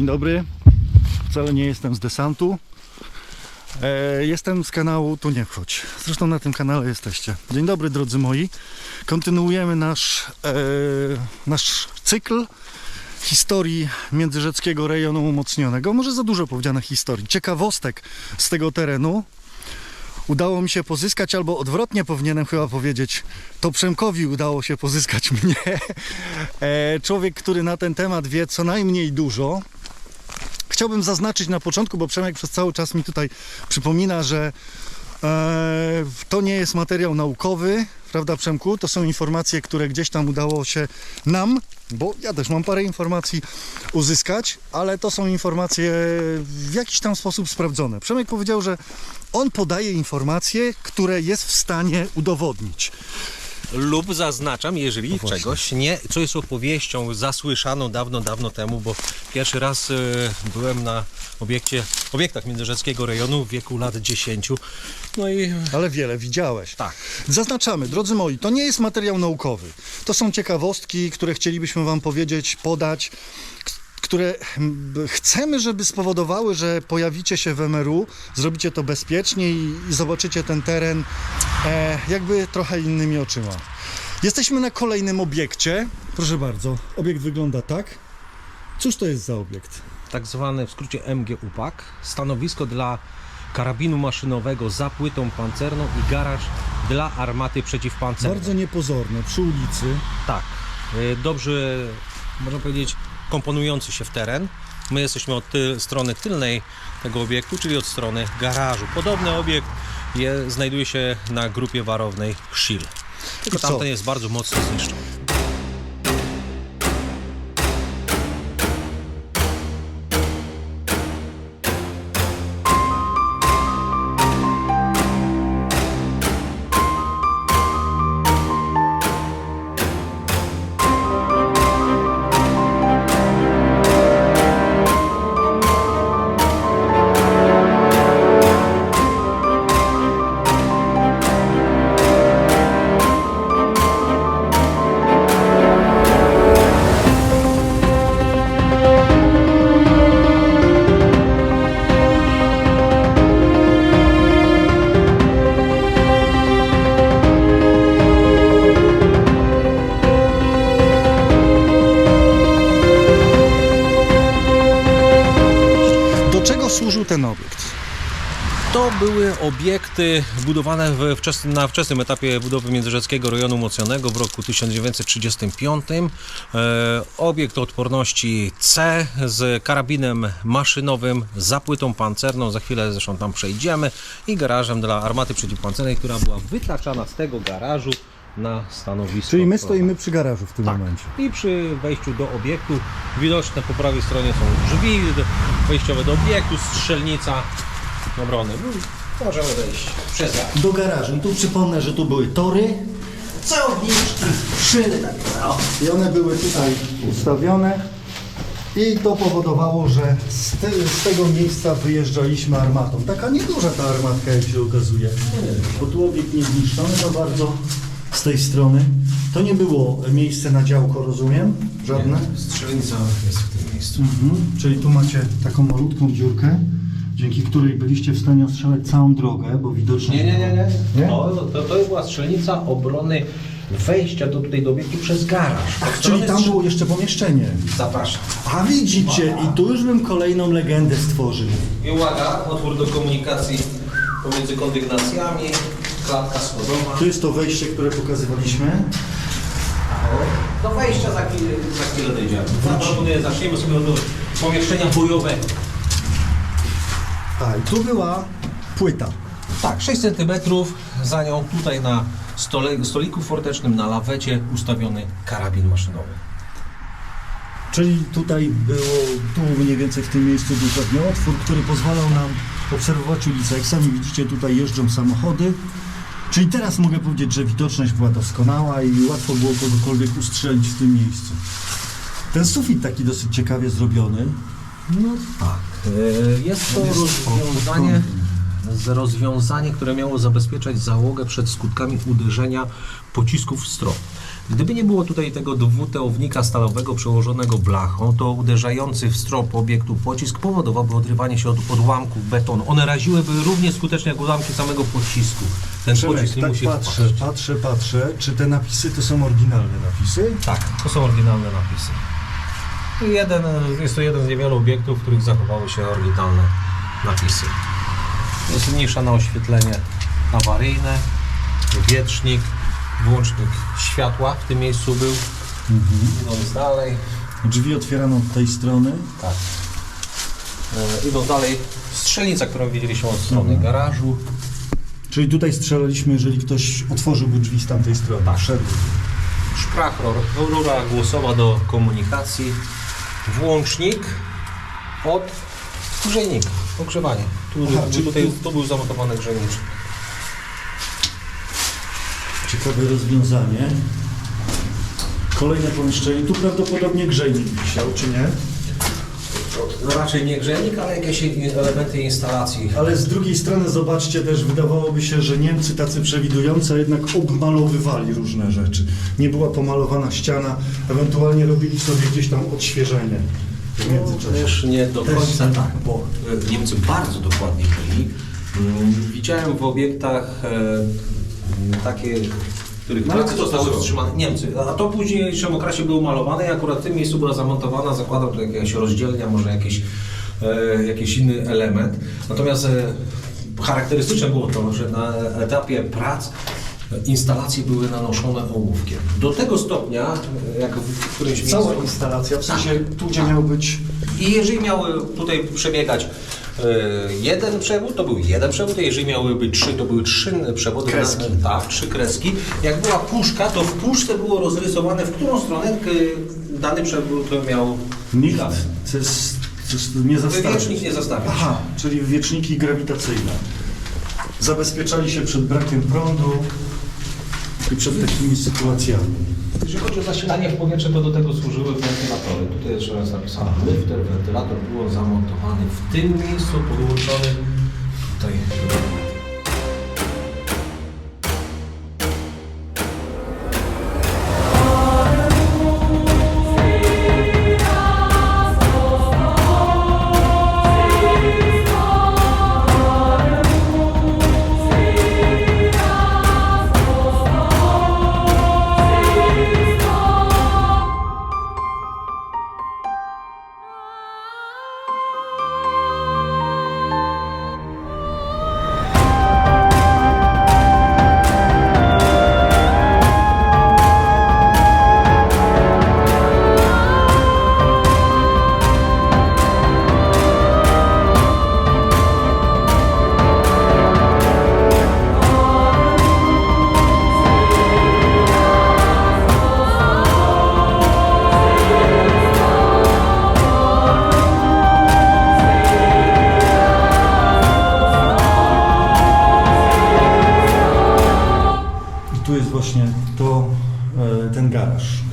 Dzień dobry. Wcale nie jestem z desantu. E, jestem z kanału Tu Nie Wchodź. Zresztą na tym kanale jesteście. Dzień dobry drodzy moi. Kontynuujemy nasz, e, nasz cykl historii Międzyrzeckiego Rejonu Umocnionego. Może za dużo powiedziane historii. Ciekawostek z tego terenu. Udało mi się pozyskać, albo odwrotnie powinienem chyba powiedzieć, to Przemkowi udało się pozyskać mnie. E, człowiek, który na ten temat wie co najmniej dużo. Chciałbym zaznaczyć na początku, bo Przemek przez cały czas mi tutaj przypomina, że e, to nie jest materiał naukowy, prawda Przemku? To są informacje, które gdzieś tam udało się nam, bo ja też mam parę informacji uzyskać, ale to są informacje w jakiś tam sposób sprawdzone. Przemek powiedział, że on podaje informacje, które jest w stanie udowodnić. Lub zaznaczam, jeżeli No czegoś nie, co jest opowieścią zasłyszaną dawno, dawno temu, bo pierwszy raz y, byłem na obiekcie, obiektach Międzyrzeckiego rejonu w wieku lat 10. No i Ale wiele widziałeś. tak, Zaznaczamy, drodzy moi, to nie jest materiał naukowy. To są ciekawostki, które chcielibyśmy Wam powiedzieć, podać, które mm, chcemy, żeby spowodowały, że pojawicie się w MRU, zrobicie to bezpiecznie i, i zobaczycie ten teren e, jakby trochę innymi oczyma. Jesteśmy na kolejnym obiekcie. Proszę bardzo, obiekt wygląda tak. Cóż to jest za obiekt? tak zwany w skrócie MG UPAK, stanowisko dla karabinu maszynowego za płytą pancerną i garaż dla armaty przeciwpancernej. Bardzo niepozorne, przy ulicy. Tak, y, dobrze, można powiedzieć, komponujący się w teren. My jesteśmy od ty strony tylnej tego obiektu, czyli od strony garażu. Podobny obiekt je, znajduje się na grupie warownej Shield. Tylko tamten jest bardzo mocno zniszczony. Były obiekty budowane wczesnym, na wczesnym etapie budowy Międzyrzeckiego Rejonu Umocnionego w roku 1935. E, obiekt odporności C z karabinem maszynowym, za płytą pancerną, za chwilę zresztą tam przejdziemy, i garażem dla armaty przeciwpancernej, która była wytaczana z tego garażu na stanowisko. Czyli my stoimy przy garażu w tym momencie. I przy wejściu do obiektu widoczne po prawej stronie są drzwi wejściowe do obiektu, strzelnica obrony. No, Możemy wejść przez do garażu. I tu przypomnę, że tu były tory, całowniczki, szyny takie. o. I one były tutaj ustawione. I to powodowało, że z, te, z tego miejsca wyjeżdżaliśmy armatą. Taka nieduża ta armatka, jak się okazuje. Bo tu obiekt nie zniszczony za bardzo z tej strony. To nie było miejsce na działko, rozumiem? Żadne? Strzelnica jest w tym miejscu. Mhm. Czyli tu macie taką malutką dziurkę, dzięki której byliście w stanie ostrzelać całą drogę, bo widocznie... Nie, nie, nie, nie. Nie? To, to, to była strzelnica obrony wejścia do tutaj do obiektu przez garaż. Od Czyli strony tam było jeszcze pomieszczenie. Zapraszam. A widzicie, i tu już bym kolejną legendę stworzył. I uwaga, otwór do komunikacji pomiędzy kondygnacjami, klatka schodowa. Tu jest to wejście, które pokazywaliśmy. Do wejścia za chwilę, za chwilę dojdziemy. Ja proponuję, zaczniemy sobie od pomieszczenia bojowego. A, i tu była płyta. Tak, 6 cm, za nią tutaj na stole, stoliku fortecznym, na lawecie ustawiony karabin maszynowy. Czyli tutaj było, tu mniej więcej w tym miejscu był pewnie otwór, który pozwalał nam obserwować ulicę. Jak sami widzicie, tutaj jeżdżą samochody. Czyli teraz mogę powiedzieć, że widoczność była doskonała i łatwo było kogokolwiek ustrzelić w tym miejscu. Ten sufit taki dosyć ciekawie zrobiony. No tak. Jest to rozwiązanie, rozwiązanie, które miało zabezpieczać załogę przed skutkami uderzenia pocisków w strop. Gdyby nie było tutaj tego dwuteownika stalowego przełożonego blachą, to uderzający w strop obiektu pocisk powodowałby odrywanie się od odłamków betonu. One raziłyby równie skutecznie jak odłamki samego pocisku. Ten pocisk nie tak musi patrzę, wpaść. patrzę, patrzę, czy te napisy to są oryginalne napisy? Tak, to są oryginalne napisy. I Jeden, jest to jeden z niewielu obiektów, w których zachowały się oryginalne napisy. Jest nisza na oświetlenie awaryjne, wiecznik, włącznik światła w tym miejscu był. Idąc dalej, Drzwi otwierano od tej strony. tak. E, idąc dalej, strzelnica, którą widzieliśmy od strony garażu. Czyli tutaj strzelaliśmy, jeżeli ktoś otworzyłby drzwi z tamtej strony. Tak. Wszedł. Szprachror, rura głosowa do komunikacji, włącznik od grzejnika, ogrzewanie. Tu, Aha, tu, czyli tutaj, tu- tu był zamontowany grzejniczek. Ciekawe rozwiązanie. Kolejne pomieszczenie. Tu prawdopodobnie grzejnik wisiał, czy nie? No raczej nie grzejnik, ale jakieś elementy instalacji. Ale z drugiej strony zobaczcie też, wydawałoby się, że Niemcy tacy przewidujący, jednak obmalowywali różne rzeczy. Nie była pomalowana ściana, ewentualnie robili sobie gdzieś tam odświeżenie w międzyczasie. Też nie do Też końca nie. tak, bo e, Niemcy bardzo dokładnie byli. Mm, Widziałem w obiektach e, takie, których No ale prace zostały wstrzymane. Niemcy. A to w późniejszym okresie było malowane i akurat w tym miejscu była zamontowana, zakładam, to jakaś rozdzielnia, może jakiś, e, jakiś inny element. Natomiast e, charakterystyczne było to, że na etapie prac instalacje były nanoszone ołówkiem. Do tego stopnia, e, jak w którymś Cała miejscu... instalacja, w sensie tu gdzie Tak. miał być I jeżeli miały tutaj przebiegać jeden przewód, to był jeden przewód, a jeżeli miały być trzy, to były trzy przewody. Kreski. Na, tak, trzy kreski. Jak była puszka, to w puszce było rozrysowane, w którą stronę dany przewód miał nikt, dane. co jest, co jest nie zastawił. Wiecznik nie zastawiał. Aha, czyli wieczniki grawitacyjne. Zabezpieczali się przed brakiem prądu i przed takimi sytuacjami. Jeżeli chodzi o zasilanie w powietrze, to do tego służyły wentylatory. Tutaj jeszcze raz napisane lifter, wentylator był zamontowany w tym miejscu, podłączony tutaj.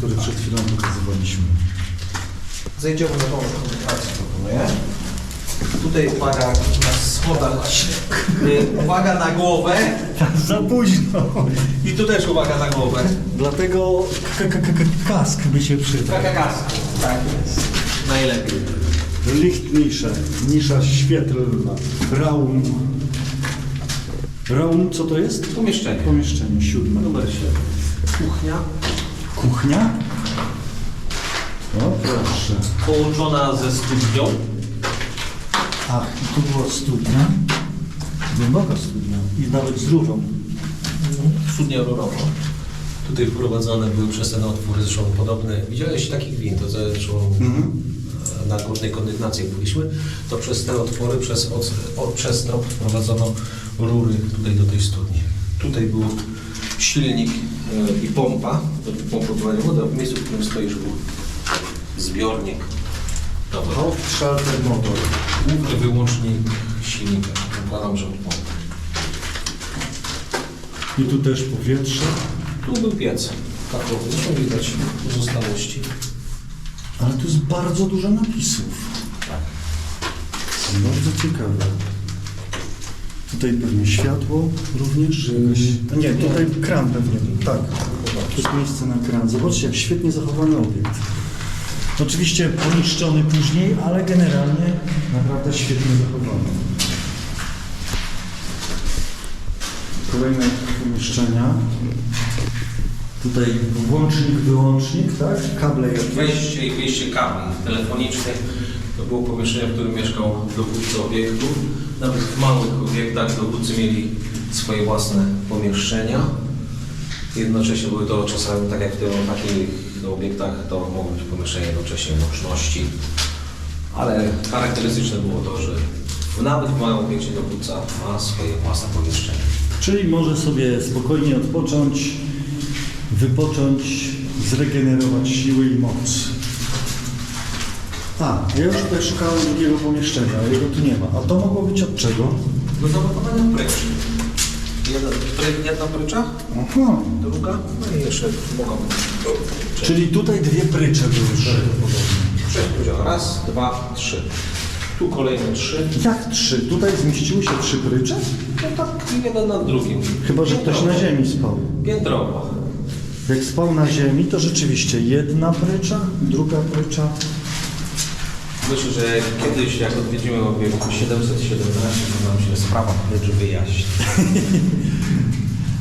Który przed chwilą pokazywaliśmy. Zejdziemy na tą komunikację, proponuję. Tutaj uwaga na schodach. Y, Uwaga na głowę. Za późno! I tu też uwaga na głowę. Dlatego k- k- k- kask by się przydał. Taka kaska. Tak jest. Najlepiej. Lichtnische, nisza świetlna, raum. Raum, co to jest? Pomieszczenie. Pomieszczenie siódme. Numer 7. Kuchnia. Kuchnia? O, proszę. Połączona ze studnią. Ach, i tu była studnia. Głęboka studnia. I nawet z rurą. Studnia rurową. Tutaj wprowadzone były przez ten otwór, zresztą podobny. Widziałeś taki gwint, to zresztą e, na górnej kondygnacji jak byliśmy, to przez te otwory, przez, od, o, przez trop wprowadzono rury tutaj do tej studni. Tutaj był silnik i pompa do pompowania wody, a w miejscu, w którym stoisz był zbiornik. Dobra. Hauptschalter motor. Główny wyłącznik silnika. Zakładam, że od pompy. I tu też powietrze. Tu był piec takowy, zresztą widać pozostałości. Ale tu jest bardzo dużo napisów. Tak. Bardzo ciekawe. Tutaj pewnie światło również. Jakaś... Nie, tutaj kran pewnie. Tak. Tu jest miejsce na kran. Zobaczcie, jak świetnie zachowany obiekt. Oczywiście poniszczony później, ale generalnie naprawdę świetnie zachowany. Kolejne pomieszczenia. Tutaj włącznik, wyłącznik, tak? Kable jakieś. Wejście i wyjście kabli telefonicznych to było pomieszczenie, w którym mieszkał dowódca obiektu. Nawet w małych obiektach dowódcy mieli swoje własne pomieszczenia. Jednocześnie były to czasami, tak jak w tym, takich obiektach, to mogły być pomieszczenia jednocześnie łączności. Ale charakterystyczne było to, że nawet w małym obiekcie dowódca ma swoje własne pomieszczenie. Czyli może sobie spokojnie odpocząć, wypocząć, zregenerować siły i moc. A, ja już tutaj szukałem drugiego pomieszczenia, ale jego tu nie ma. A to mogło być od czego? Do zamontowania pryczy. Jedna, jedna prycza, Aha. druga, no i jeszcze mogą być. Czyli tutaj dwie prycze były prawdopodobnie. Raz, dwa, trzy. Tu kolejne trzy. Jak trzy? Tutaj zmieściły się trzy prycze? No tak jeden na drugim. Chyba, że ktoś na ziemi spał. Piętrowo. Jak spał na ziemi, to rzeczywiście jedna prycza, druga prycza. Myślę, że kiedyś jak odwiedzimy obiekt 717, to nam się sprawa pryczy wyjaśni.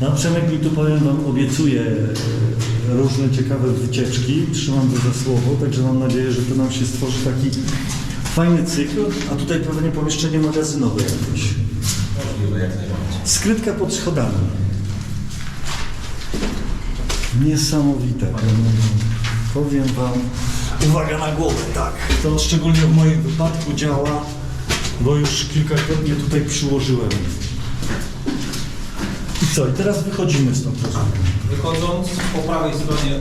No Przemek mi tu powiem Wam, obiecuje e, różne ciekawe wycieczki, trzymam to za słowo, także mam nadzieję, że to nam się stworzy taki fajny cykl, a tutaj pewnie pomieszczenie magazynowe jakieś. Możliwe jak najbardziej. Skrytka pod schodami. Niesamowite. Powiem Wam, uwaga na głowę, tak. To szczególnie w moim wypadku działa, bo już kilkakrotnie tutaj przyłożyłem. I co, i teraz wychodzimy stąd, rozumiem. Wychodząc po prawej stronie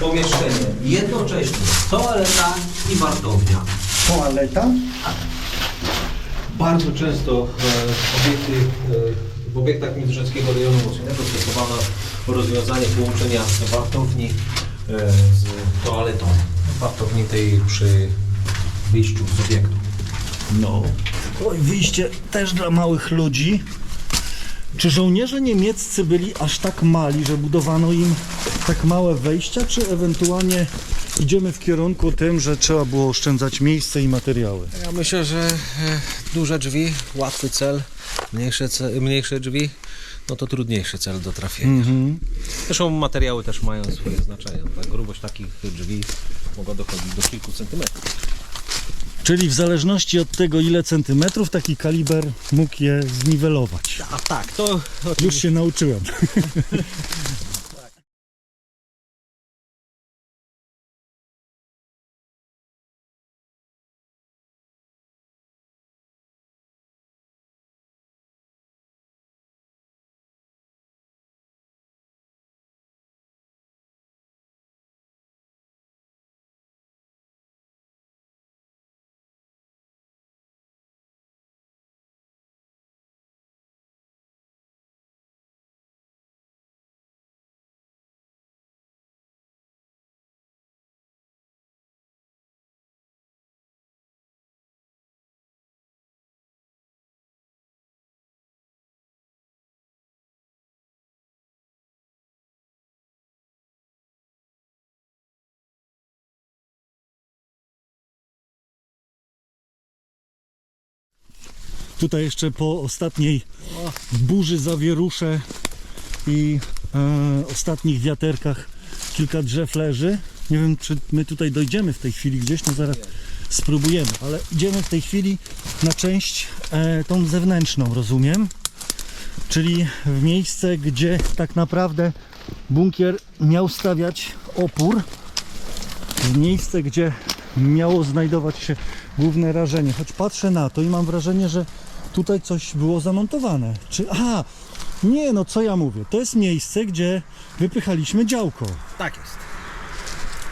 pomieszczenie jednocześnie toaleta i wartownia. Toaleta? Bardzo często e, obiekty, e, w obiektach Międzyrzeckiego Rejonu Mocnego stosowano rozwiązanie połączenia wartowni e, z toaletą. Wartowni tej przy wyjściu z obiektu. No. Oj, wyjście też dla małych ludzi. Czy żołnierze niemieccy byli aż tak mali, że budowano im tak małe wejścia, czy ewentualnie idziemy w kierunku tym, że trzeba było oszczędzać miejsce i materiały? Ja myślę, że e, duże drzwi, łatwy cel, mniejsze, mniejsze drzwi, no to trudniejszy cel do trafienia. Mhm. Zresztą materiały też mają swoje znaczenie. Ta grubość takich drzwi mogła dochodzić do kilku centymetrów. Czyli w zależności od tego, ile centymetrów, taki kaliber mógł je zniwelować. A tak, to Już się nauczyłem. Tutaj jeszcze po ostatniej burzy, zawierusze i e, ostatnich wiaterkach kilka drzew leży. Nie wiem, czy my tutaj dojdziemy w tej chwili gdzieś, no zaraz spróbujemy, ale idziemy w tej chwili na część e, tą zewnętrzną, rozumiem? Czyli w miejsce, gdzie tak naprawdę bunkier miał stawiać opór, w miejsce, gdzie miało znajdować się główne rażenie. Choć patrzę na to i mam wrażenie, że tutaj coś było zamontowane. Czy aha, nie, no co ja mówię? To jest miejsce, gdzie wypychaliśmy działko. tak jest.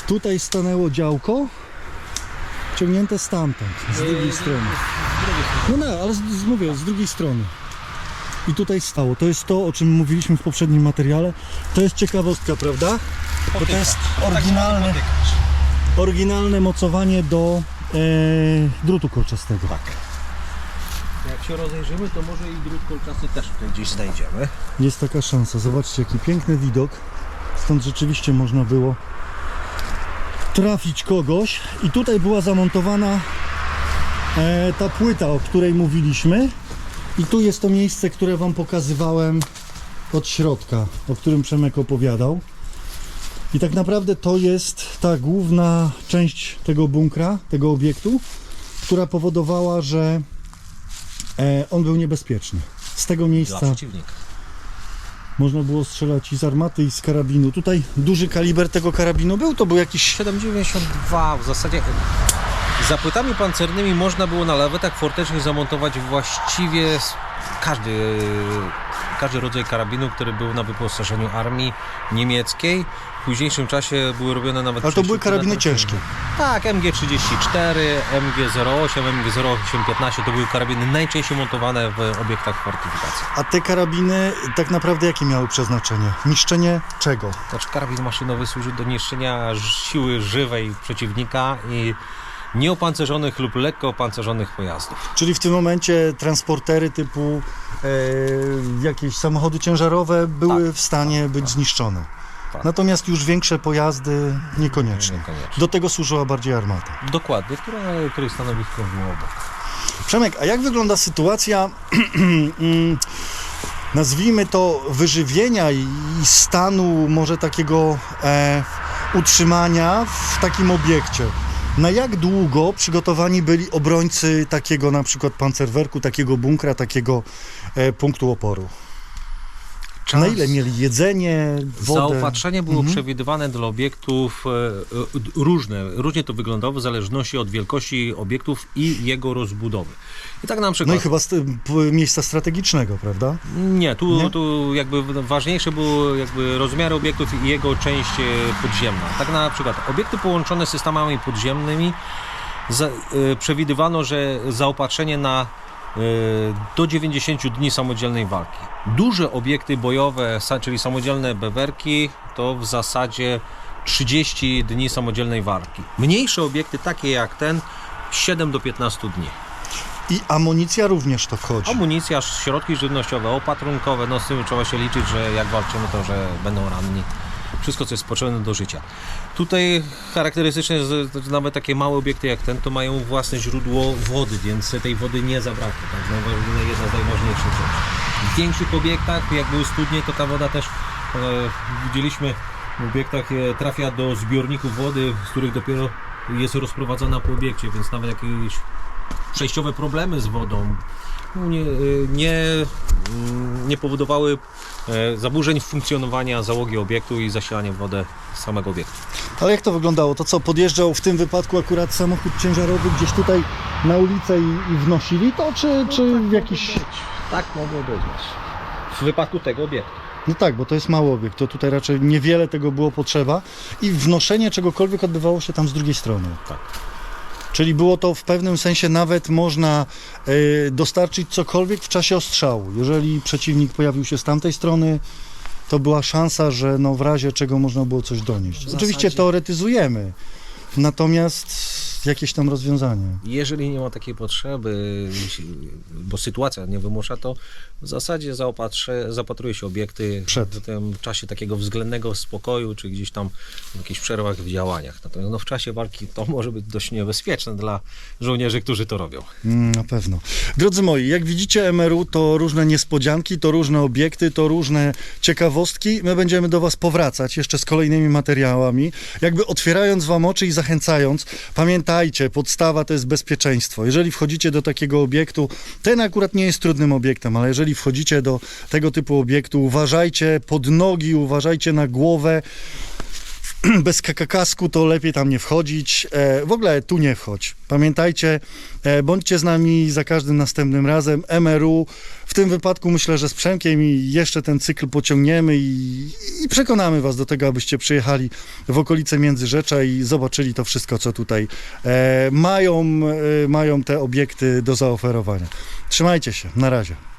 Tutaj stanęło działko, ciągnięte stamtąd, z drugiej strony. No no, ale z, z, mówię, z drugiej strony. I tutaj stało. To jest to, o czym mówiliśmy w poprzednim materiale. To jest ciekawostka, prawda? Bo to jest oryginalne, oryginalne mocowanie do e, drutu kolczastego. Tak. Jak się rozejrzymy, to może i drut kolczasty też tutaj gdzieś znajdziemy. Jest taka szansa. Zobaczcie, jaki piękny widok. Stąd rzeczywiście można było trafić kogoś. I tutaj była zamontowana e, ta płyta, o której mówiliśmy. I tu jest to miejsce, które Wam pokazywałem od środka, o którym Przemek opowiadał. I tak naprawdę to jest ta główna część tego bunkra, tego obiektu, która powodowała, że e, on był niebezpieczny. Z tego Dla miejsca przeciwnika. można było strzelać i z armaty, i z karabinu. Tutaj duży kaliber tego karabinu był, to był jakiś 7,92 w zasadzie. Za płytami pancernymi można było na lawetach fortecznych zamontować właściwie każdy, każdy rodzaj karabinu, który był na wyposażeniu armii niemieckiej. W późniejszym czasie były robione nawet Ale to były karabiny ciężkie. Tak, MG34, MG08, MG0815 to były karabiny najczęściej montowane w obiektach fortyfikacji. A te karabiny tak naprawdę jakie miały przeznaczenie? Niszczenie czego? Znaczy karabin maszynowy służy do niszczenia siły żywej przeciwnika i nieopancerzonych lub lekko opancerzonych pojazdów. Czyli w tym momencie transportery typu e, jakieś samochody ciężarowe były w stanie być zniszczone. Tak. Natomiast już większe pojazdy niekoniecznie. Niekoniecznie. Do tego służyła bardziej armata. Dokładnie, która, której stanowisko było obok. Przemek, a jak wygląda sytuacja, nazwijmy to, wyżywienia i i stanu może takiego e, utrzymania w takim obiekcie? Na jak długo przygotowani byli obrońcy takiego na przykład pancerwerku, takiego bunkra, takiego e, punktu oporu? Na ile mieli jedzenie, wodę? Zaopatrzenie było Mhm. przewidywane dla obiektów e, e, różne. Różnie to wyglądało w zależności od wielkości obiektów i jego rozbudowy. I tak na No przykład... i chyba z miejsca strategicznego, prawda? Nie, tu, Nie? tu jakby ważniejsze było jakby rozmiary obiektów i jego część e, podziemna. Tak na przykład obiekty połączone systemami podziemnymi za, przewidywano, że zaopatrzenie na do 90 dni samodzielnej walki. Duże obiekty bojowe, czyli samodzielne bewerki, to w zasadzie 30 dni samodzielnej walki. Mniejsze obiekty, takie jak ten, 7 do 15 dni. I amunicja również to wchodzi. Amunicja, środki żywnościowe, opatrunkowe, no z tym trzeba się liczyć, że jak walczymy, to że będą ranni. Wszystko, co jest potrzebne do życia. Tutaj charakterystyczne jest, że nawet takie małe obiekty jak ten, to mają własne źródło wody, więc tej wody nie zabraknie. Tak? Najwa- Jedna z najważniejszych rzeczy. W większych obiektach, jak były studnie, to ta woda też, e, widzieliśmy w obiektach, e, trafia do zbiorników wody, z których dopiero jest rozprowadzana po obiekcie, więc nawet jakieś przejściowe problemy z wodą no, nie, y, nie, mm, nie powodowały e, zaburzeń funkcjonowania załogi obiektu i zasilania w wodę samego obiektu. Ale jak to wyglądało? To co, podjeżdżał w tym wypadku akurat samochód ciężarowy gdzieś tutaj na ulicę i, i wnosili to, czy, czy w jakiś... Tak mogło być. W wypadku tego obiektu. No tak, bo to jest mały obiekt, to tutaj raczej niewiele tego było potrzeba i wnoszenie czegokolwiek odbywało się tam z drugiej strony. Tak. Czyli było to w pewnym sensie nawet można y, dostarczyć cokolwiek w czasie ostrzału. Jeżeli przeciwnik pojawił się z tamtej strony, to była szansa, że no w razie czego można było coś donieść. Oczywiście teoretyzujemy, natomiast jakieś tam rozwiązanie. Jeżeli nie ma takiej potrzeby, bo sytuacja nie wymusza, to w zasadzie zaopatrzę, zapatruje się obiekty Przed. w tym czasie takiego względnego spokoju, czy gdzieś tam w jakichś przerwach w działaniach. Natomiast no, w czasie walki to może być dość niebezpieczne dla żołnierzy, którzy to robią. Mm, Na pewno. Drodzy moi, jak widzicie MRU to różne niespodzianki, to różne obiekty, to różne ciekawostki. My będziemy do Was powracać jeszcze z kolejnymi materiałami, jakby otwierając Wam oczy i zachęcając. Pamiętajcie, podstawa to jest bezpieczeństwo. Jeżeli wchodzicie do takiego obiektu, ten akurat nie jest trudnym obiektem, ale jeżeli wchodzicie do tego typu obiektu, uważajcie pod nogi, uważajcie na głowę, bez kakakasku to lepiej tam nie wchodzić. E, w ogóle tu nie wchodź. Pamiętajcie, e, bądźcie z nami za każdym następnym razem. MRU. W tym wypadku myślę, że z Przemkiem i jeszcze ten cykl pociągniemy i, i przekonamy Was do tego, abyście przyjechali w okolice Międzyrzecza i zobaczyli to wszystko, co tutaj e, mają, e, mają te obiekty do zaoferowania. Trzymajcie się. Na razie.